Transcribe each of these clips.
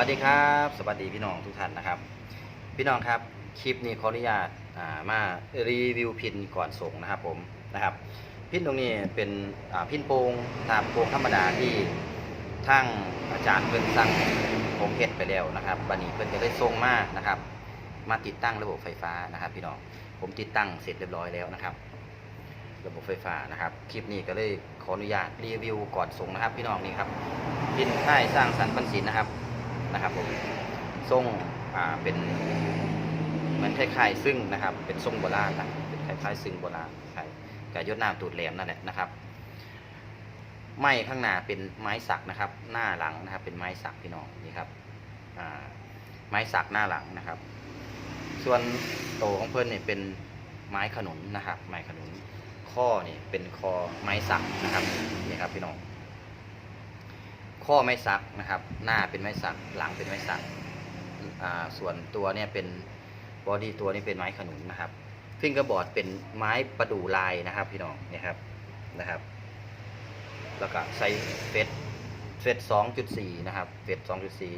วัสดีครับ สวัสดีพี่น้องทุกท่านนะครับ พี่น้องครับคลิปนี้ขออนุญาตมารีวิวพินก่อนส่งนะครับผมนะครับ พินตรงนี้เป็นพินโปงนะครับโปงธรรมดาที่ทางอาจารย์เพิ่นสั่งผมเฮ็ดไปแล้วนะครับบัดนี้เพิ่นจะได้ส่งมานะครับ มาติดตั้งระบบไฟฟ้านะครับ พี่น้องผมติดตั้งเสร็จเรียบร้อยแล้วนะครับ ระบบไฟฟ้านะครับ คลิปนี้ก็เลยขออนุญาตรีวิวก่อนส่งนะครับ พี่น้องนี่ครับพินค่ายสร้างสรรค์ปันศิลป์นะครับ นะครับผมทรงอ่าเป็นเหมือนคล้ายๆซึ่งนะครับ เป็นทรงโบราณนะเป็นคล้ายๆซึ่งโบราณคล้ายกับยศน้ำตูดแหลมนั่นแหละนะครับไม้ข้างหน้าเป็นไม้สักนะครับ หน้าหลังนะครับ เป็นไม้สักพี่น้องนี่ครับอ่าไม้สักหน้าหลังนะครับ ส่วนโตของเพื่อนเนี่ยเป็นไม้ขนุนนะครับ ไม้ขนุนข้อนี่เป็นคอไม้สักนะครับนี่ครับพี่น้อง ข้อไม้สักนะครับ หน้าเป็นไม้สัก หลังเป็นไม้สักส่วนตัวเนี่ยเป็นบอดี้ตัวนี้เป็นไม้ขนุนนะครับฟิงกระบอร์ดเป็นไม้ประดู่ลายนะครับ พี่น้องนี่ครับนะครับ แล้วก็ใส่เฟสเฟสสองจุดสี่นะครับ เฟสสองจุดสี่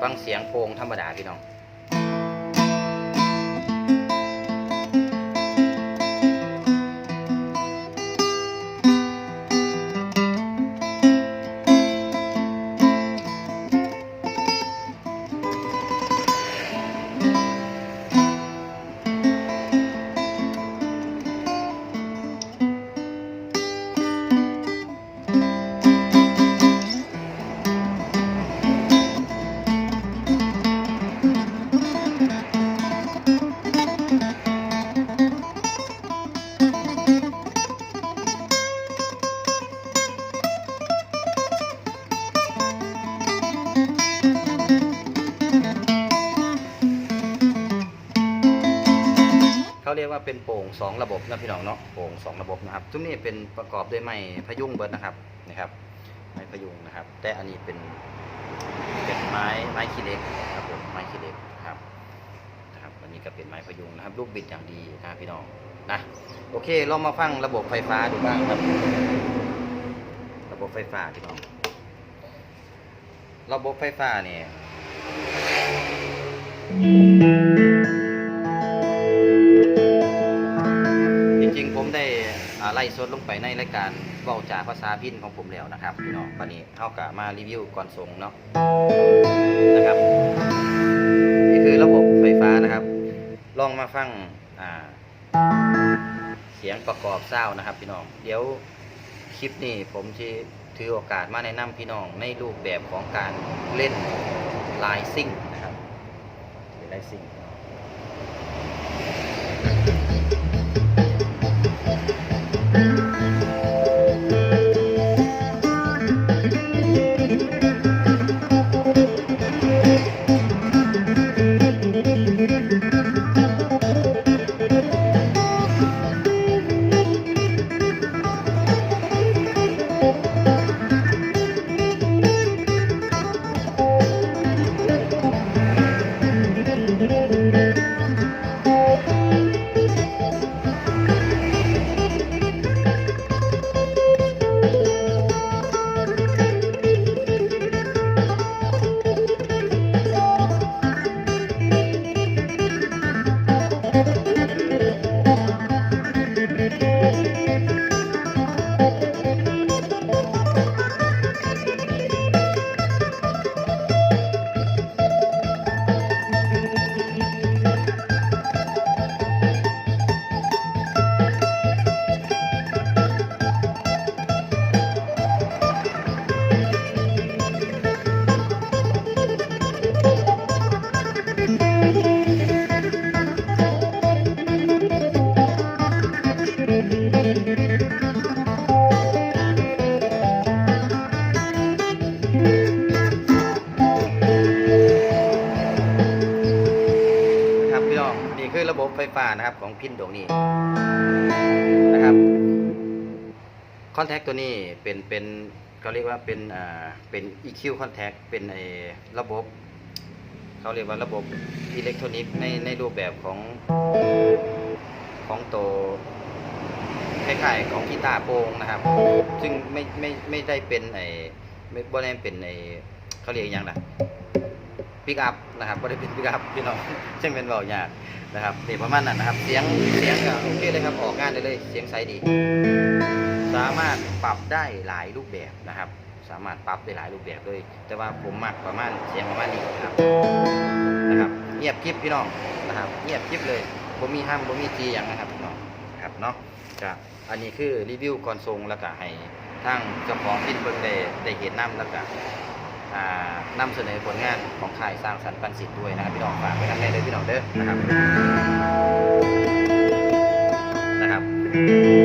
ฟังเสียงโพงธรรมดาพี่น้อง ว่าเป็นโป่งสองระบบนะพี่น้องเนาะโป่งสองระบบนะครับทุกนี้เป็นประกอบด้วยไม้พยุงเบิร์ดนะครับนะครับ ไม้พยุงนะครับ แต่อันนี้เป็นเป็นไม้ไม้ขี้เหล็กนะครับผมไม้ขี้เหล็กนะครับนะครับอันนี้ก็เป็นไม้พยุงนะครับลูกบิดอย่างดีนะพี่น้องนะโอเคเรามาฟังระบบไฟฟ้าดูบ้างครับ ระบบไฟฟ้าพี่น้อง ระบบไฟฟ้าเนี่ย ไล่สดลงไปในรายการเว้าจากภาษาพินของผมแล้วนะครับพี่น้องวันนี้เท่ากับมารีวิวก่อนส่งเนาะนะครับ นี่คือระบบไฟฟ้านะครับ ลองมาฟังเสียงประกอบเศร้านะครับ พี่น้องเดี๋ยวคลิปนี้ผมจะถือโอกาสมาแนะนำพี่น้องในรูปแบบของการเล่นลายซิ่งนะครับลายซิ่ง นะครับของพินดวงนี้นะครับคอนแทคตัวนี้เป็นเป็นเขาเรียกว่าเป็นอ่าเป็น EQ contact เป็นไอระบบเขาเรียกว่าระบบอิเล็กทรอนิกส์ในในรูปแบบของของตัวคล้ายๆของกีตาร์โปร่งนะครับ ซึ่งไม่ไม่ไม่ได้เป็นไอไม่บ่ได้เป็นไอเขาเรียกอหยังล่ะ ปิกอัพนะครับบ่ได้เป็นปิกอัพพี่น้องซึ่งเป็นเบายากนะครับนี่ประมาณนั้นนะครับ เสียงเสียงก็โอเคเลยครับออกงานได้เลย เสียงใสดี สามารถปรับได้หลายรูปแบบนะครับ สามารถปรับได้หลายรูปแบบเลยแต่ว่าผมมักประมาณเสียงประมาณนี้นะครับนะครับเงียบคลิปพี่น้องนะครับ เงียบคลิปเลยผมมีห้ามผมมีจีอย่างนะครับพี่น้องครับเนาะก็อันนี้คือรีวิวก่อนทรงแล้วก็ให้ทางเจ้าของพินเบิ่งได้ได้เห็นน้ำแล้วก็อ่า นำเสนอผลงานของค่ายสร้างสรรค์ปันสิทธิ์ด้วยนะครับพี่น้องฝากไว้ทางในเลยพี่น้องเด้อนะครับนะครับ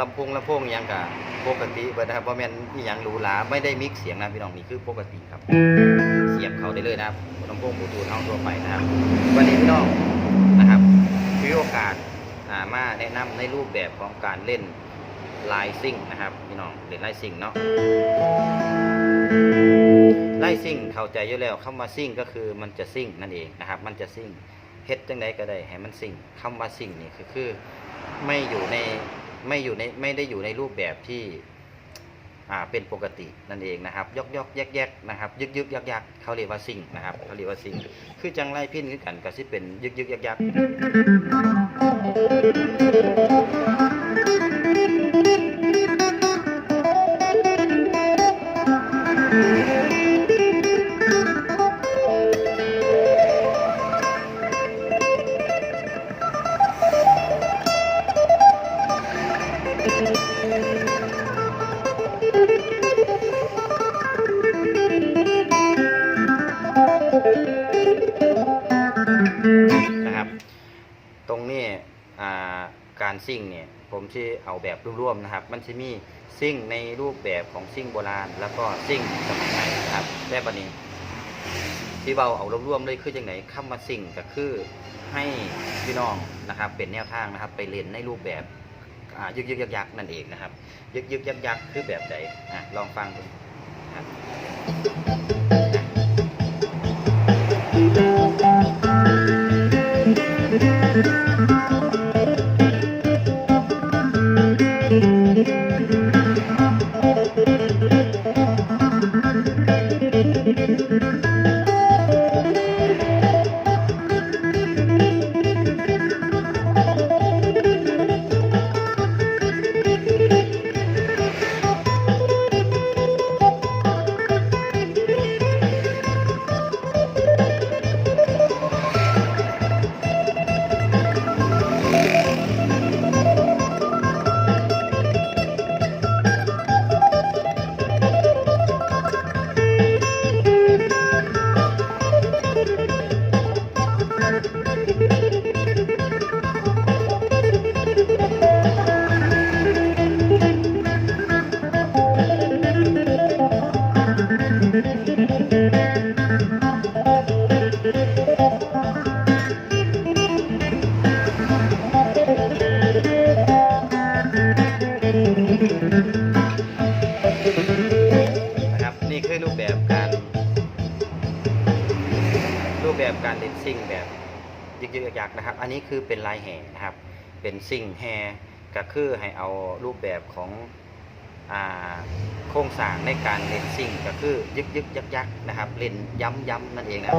ลำโพงลำโพงยังกะปกติเบิดนะครับเพราะแม่นอหยังหรูหราไม่ได้มิกซ์เสียงนะพี่น้องนี่คือปกติครับ เสียบเขาได้เลยนะครับลำโพงบลูทูธเท่าทั่วไปนะครับ วันนี้พี่น้องนะครับมีโอกาสอ่ามาแนะนำในรูปแบบของการเล่นไลซิ่งนะครับพี่น้องเล่นไลซิ่งเนาะไลซิ่งเข้าใจอยู่แล้วคำว่าซิ่งก็คือมันจะซิ่งนั่นเองนะครับ มันจะซิ่งเฮ็ดจังไดก็ได้ให้มันซิ่งคำว่าซิ่งนี่คือคือไม่อยู่ใน ไม่อยู่ในไม่ได้อยู่ในรูปแบบที่อ่าเป็นปกตินั่นเองนะครับยกยกแยกแยกนะครับยึกยึกยักยักเขาเรียกว่าซิ่งนะครับเขาเรียกว่าซิ่งคือจังไรพินคือกันก็ที่เป็นยึกยึกยักยัก รงนี้การซิ่งเนี่ยผมที่เอาแบบร่วมๆนะครับ มันจะมีซิ่งในรูปแบบของซิ่งโบราณ แล้วก็ซิ่งสมัยใหม่นะครับแต่บัดนี้ ที่เบาเอาร่วมๆเลยคือจังไหนคำว่าซิ่งก็คือให้พี่น้องนะครับ เป็นแนวทางนะครับ ไปเล่นในรูปแบบยึกยึกยักยักนั่นเองนะครับ ยึกยึกยักยักคือแบบไหนลองฟังดูครับ ซิ่งแบบยึกยึกยักๆนะครับ อันนี้คือเป็นลายแห่นะครับ เป็นซิ่งแห่ก็คือให้เอารูปแบบของโครงสร้างในการเล่นซิ่งก็คือยึกยึกยักยักๆนะครับ เล่นย้ำย้ำๆนั่นเองนะครั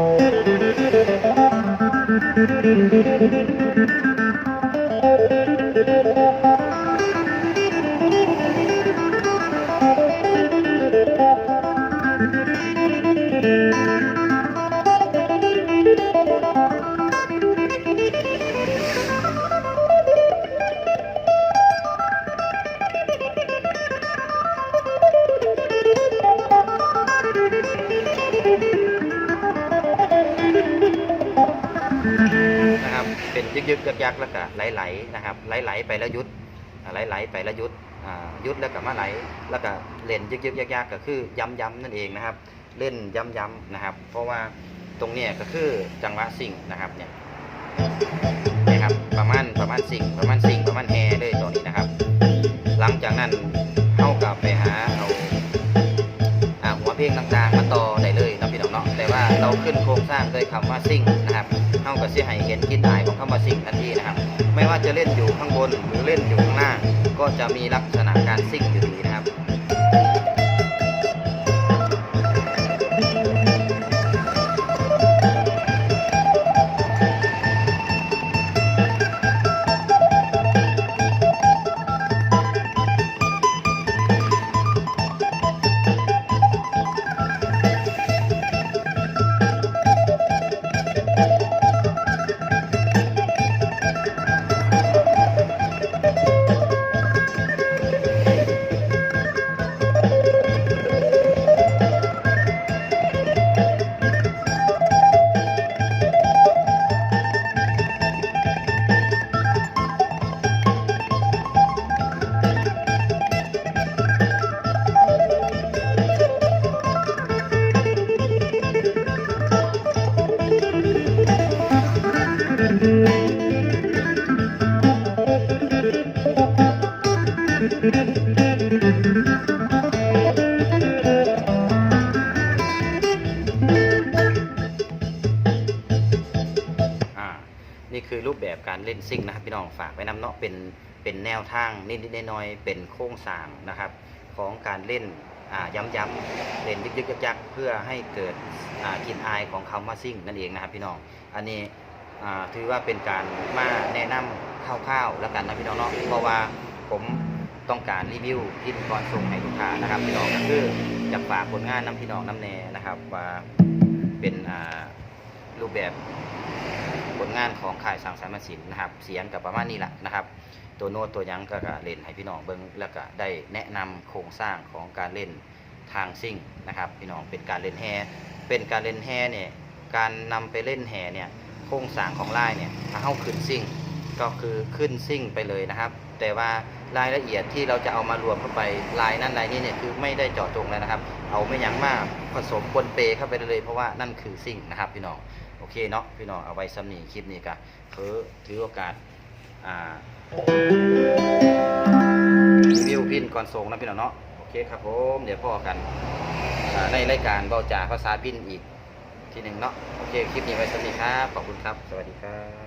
ยึกยักยักแล้วก็ไหลๆนะครับไหลๆไปแล้วยุดอ่าไหลๆไปแล้วยุดยุดแล้วก็มาไหลแล้วก็เล่นยึกยึกยักยักๆก็คือย้ำย้ำๆนั่นเองนะครับ เล่นย้ำย้ำๆนะครับ เพราะว่าตรงเนี้ยก็คือจังหวะซิ่งนะครับเนี่ยนะครับประมาณประมาณสิ่งประมาณสิ่งประมาณแฮเลยตัวนี้นะครับ หลังจากนั้นเข้ากับไปหาเอาหัวเพลงต่างๆ มาต่อได้เลยนะพี่น้องเนาะแต่ว่าเราขึ้นโครงสร้างด้วยคำว่าซิ่งนะครับ กับที่ให้เห็นกลินอายของคำว่าซิ่งทันทีนะครับ ไม่ว่าจะเล่นอยู่ข้างบนหรือเล่นอยู่ข้างล่าง ก็จะมีลักษณะการซิ่งอยู่ดีนะครับ ทางนิดๆน้อยๆเป็นโครงสางนะครับ ของการเล่นอ่าย้ำๆเล่นยึกๆยักๆเพื่อให้เกิดกลินอายของคำว่าซิ่งนั่นเองนะครับพี่น้องอันนี้ถือว่าเป็นการมาแนะนำคร่าวๆแล้วกันนะพี่น้องเนาะเพราะว่าผมต้องการรีวิวพินก่อนส่งให้ลูกค้านะครับ พี่น้องก็คืออยากฝากผลงานน้ำพี่น้องน้ำแน่นะครับว่าเป็นรูปแบบ ผลงานของข่ายสังสรรค์ศิลป์นะครับ เสียงกับประมาณนี้แหละนะครับ ตัวโน้ตตัวยังก็เล่นให้พี่น้องเบิ้งแล้วก็ได้แนะนำโครงสร้างของการเล่นทางซิ่งนะครับ พี่น้องเป็นการเล่นแฮเป็นการเล่นแฮเนี่ยการนำไปเล่นแฮเนี่ยโครงสร้างของลายเนี่ยถ้าเข้าขึ้นซิ่งก็คือขึ้นซิ่งไปเลยนะครับ แต่ว่ารายละเอียดที่เราจะเอามารวมเข้าไปลายนั้นลายนี้เนี่ยคือไม่ได้เจาะจงเลยนะครับ เอาไม่ยั้งมากผสมปนเปเข้าไปเลยเพราะว่านั่นคือซิ่งนะครับพี่น้อง โอเคเนาะพี่น้องเอาไว้ซ้ำนี่คลิปนี้ก็คือถือโอกาสอ่ารีวิวพินก่อนส่งนะพี่น้องเนาะโอเคครับผมเดี๋ยวพ่อกันในรายการเบาจ่าภาษาพินอีกทีหนึ่งเนาะโอเคคลิปนี้ไว้ซ้ำนี่ครับขอบคุณครับ สวัสดีครับ